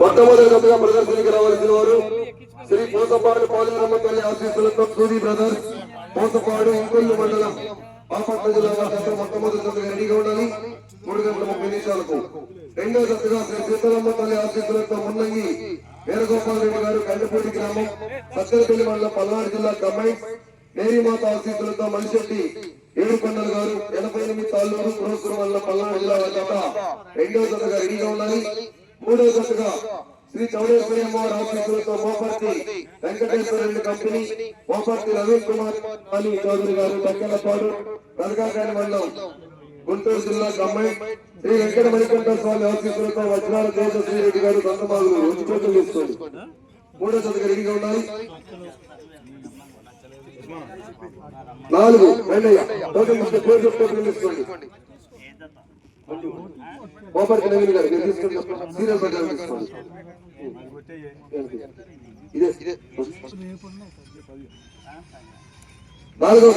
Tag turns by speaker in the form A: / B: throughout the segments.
A: మొట్టమొదటిగా ప్రదర్శనకి రావాల్సిన వారు శ్రీ పోసపాడు పాలెమ్మ తల్లి ఆశీస్సులతో సూరి బ్రదర్స్ పోసపాడు ఇంకొల్లు మండలం బాపట్ల జిల్లా వారి మొట్టమొదటి రెడీగా ఉండాలి. మూడు గంటల ముప్పై నిమిషాలకు. రెండో దశగా శ్రీ సీతారామ తల్లి ఆశీస్సులతో మున్నంగి వీరగోపాల్ రెడ్డి గారు కండపూడి గ్రామం సత్తెనపల్లి మండలం పల్నాడు జిల్లా కమ్మాయి మేరీమాత ఆశీస్సులతో మనిషెట్టి ఏడుకొండలు గారు ఎనభై ఎనిమిది తాళ్ళూరు పురోసురు మండలం పల్నాడు జిల్లా వారి జత రెండో జతగా రెడీగా ఉండాలి. మూడో జతగా శ్రీ చౌడేశ్వరి అమ్మవారి ఆఫీసులతో మోపర్తి వెంకటేశ్వర రెడ్డి కంపెనీ మోపర్తి రవీన్ కుమార్ అలీ చౌదరి గారు దక్కలపాడు రదకాకాని మండలం గుంటూరు జిల్లా కమ్మాయి శ్రీ వెంకట మణికంఠ స్వామి ఆఫీసులతో వజ్రాల దేశ శ్రీరెడ్డి గారు దొంగమాలు రుచిపోతూ మూడో జతగా రెడీగా ఉన్నాయి నాలుగు రెండయ్య. టోటల్ మొత్తం పేరు తీసుకోండి నవీన్ గారు మీరు సీరియల్ ప్రకారం తీసుకోండి. ఇదే ఇదే. నాలుగవ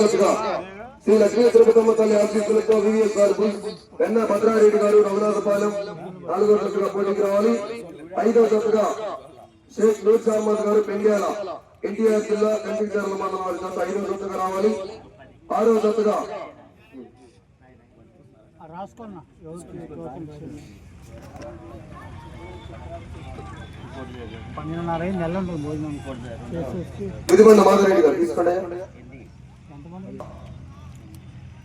A: శ్రీ లక్ష్మీ తిరుపతమ్మ తల్లి ఆశీస్సులతో గారు వెన్న భద్రారెడ్డి గారు రఘునాథపాలెం. నాలుగవ దశగా పోటీకి రావాలి. ఐదవ దశగా షేక్ నూర్ అహ్మద్ గారు పెండ్యాల. ఎన్టీఆర్ జిల్లా కంటిచర్ల మండలం వారి జత ఐదవ దశగా రావాలి. ఆరవ దశగా
B: రాసుకున్నా పన్నెండున్నర నెల భోజనం
A: గారు తీసుకోండి.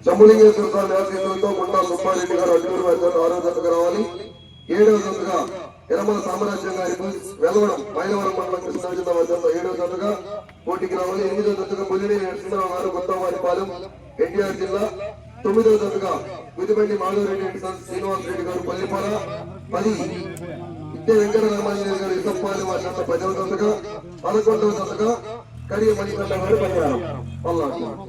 A: జమ్ములింగేశ్వర స్వామి సుబ్బారెడ్డి గారు వారి ఆరో జతగా రావాలి. ఏడవ జతగా ఎరమల సామ్రాజ్యం గారి వెలవడం మైలవరం మండలం కృష్ణా జిల్లా వారి జత ఏడవ జతగా ఎన్టీఆర్ జిల్లా తొమ్మిదవ జతగా విధిబండి మాధవరెడ్డి అండ్ శ్రీనివాస్ రెడ్డి గారు పల్లిపాల. పది. ఇట్టే వెంకట రామాంజనేయ గారు ఇసప్పాలి వారి జత పదవ జతగా పదకొండవ జతగా కడియ మణికంఠ గారు పల్లాడు పల్లాడు